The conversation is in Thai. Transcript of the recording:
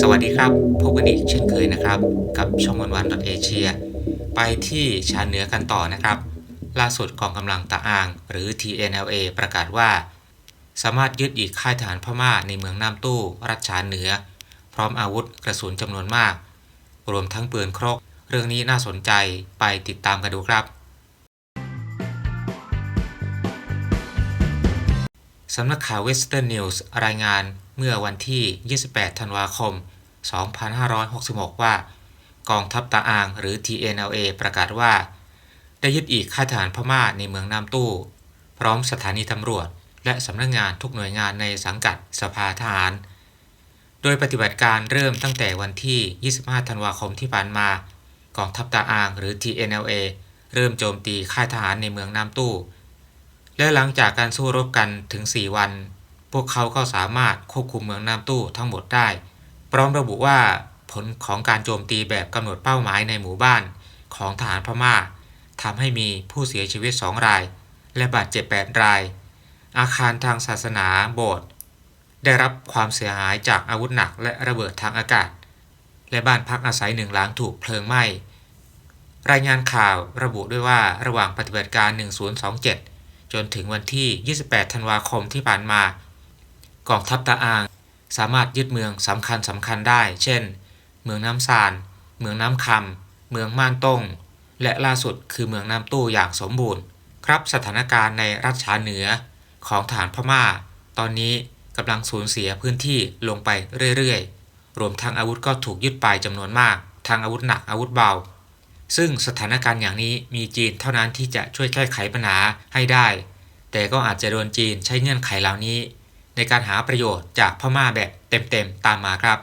สวัสดีครับพบกันอีกเช่นเคยนะครับ กับช่องวันวันเอเชียไปที่ชาเหนือกันต่อนะครับ ล่าสุดกองกำลังตะอาง หรือ TNLA ประกาศว่า สามารถยึดอีกค่ายฐานพม่าในเมืองน้ำตู้รัชชานเหนือ พร้อมอาวุธกระสุนจำนวนมาก รวมทั้งปืนครก เรื่องนี้น่าสนใจไปติดตามกันดูครับ สำนักข่าว Western News รายงานเมื่อวันที่ 28 ธันวาคม 2566 ว่า กองทัพตาอางหรือ TNLA ประกาศว่า ได้ยึดอีกค่ายทหารพม่าในเมืองน้ำตู้ พร้อมสถานีตำรวจ และสำนักงงานทุกหน่วยงานในสังกัดสภาทหาร โดยปฏิบัติการเริ่มตั้งแต่วันที่ 25 ธันวาคมที่ผ่านมา กองทัพตาอางหรือ TNLA เริ่มโจมตีค่ายทหารในเมืองน้ำตู้ และหลังจากการสู้รบกันถึง 4 วัน พวกเขาก็สามารถควบคุมเมืองน้ำตู้ทั้งหมดได้ พร้อมระบุว่าผลของการโจมตีแบบกำหนดเป้าหมายในหมู่บ้านของทหารพม่าทำให้มีผู้เสียชีวิต 2 ราย และบาดเจ็บ 8 ราย อาคารทางศาสนาโบสถ์ได้รับความเสียหายจากอาวุธหนักและระเบิดทางอากาศ และบ้านพักอาศัยหนึ่งหลังถูกเพลิงไหม้ รายงานข่าวระบุด้วยว่าระหว่างปฏิบัติการ 1027 จนถึงวันที่ 28 ธันวาคมที่ผ่านมา กองทัพตาอาง สามารถยึดเมืองสำคัญสำคัญได้ เช่น เมืองน้ำซาน เมืองน้ำคำ เมืองม่านต้ง และล่าสุดคือเมืองน้ำตู้อย่างสมบูรณ์ ครับสถานการณ์ในรัชชาเหนือของฐานพม่า ตอนนี้กำลังสูญเสียพื้นที่ลงไปเรื่อยๆ รวมทั้งอาวุธก็ถูกยึดไปจำนวนมาก ทั้งอาวุธหนักอาวุธเบา ซึ่งสถานการณ์อย่างนี้มีจีนเท่านั้นที่จะช่วยแก้ไขปัญหาให้ได้ แต่ก็อาจจะโดนจีนใช้เงื่อนไขเหล่านี้ ในการหาประโยชน์จากพม่าแบบเต็มๆตามมาครับ